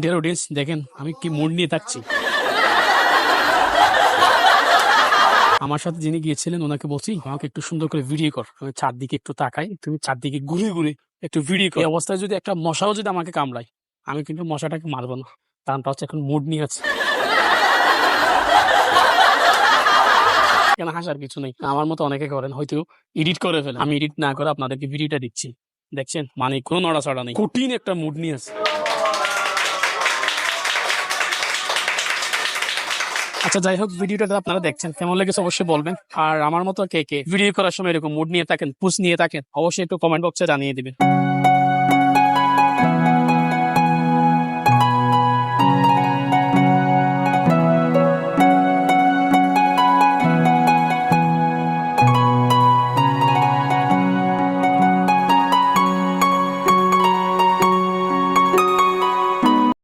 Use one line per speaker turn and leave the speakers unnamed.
Dear audience দেখেন, আমি কি মুড নিয়ে থাকছি? আমার সাথে যিনি গিয়েছিলেন, ওনাকে বলছি, আমাকে একটু সুন্দর করে ভিডিও কর। চারদিকে একটু তাকাই, তুমি চারদিকে ঘুরে ঘুরে একটু ভিডিও কর। অবস্থায় যদি একটা মশাও যদি আমাকে কামড়ায়, আমি কিন্তু মশাটাকে মারবো না। কারণটা হচ্ছে এখন মুড নিয়ে আছে। কেন হাসার কিছু নেই? আমার মতো অনেকে করেন, হয়তো এডিট করে ফেলেন। আমি এডিট না করে আপনাদেরকে ভিডিওটা দিচ্ছি। দেখছেন মানে কোনো নড়াচড়া নেই। কঠিন একটা মুড নিয়ে আছে। আচ্ছা যাই হোক, ভিডিওটা আপনারা দেখছেন, কেমন লেগেছে অবশ্যই বলবেন। আর আমার মতো কে কে ভিডিও করার সময় এরকম মুড নিয়ে থাকেন পুষ নিয়ে থাকেন, অবশ্যই একটু কমেন্ট বক্সে জানিয়ে দিবেন।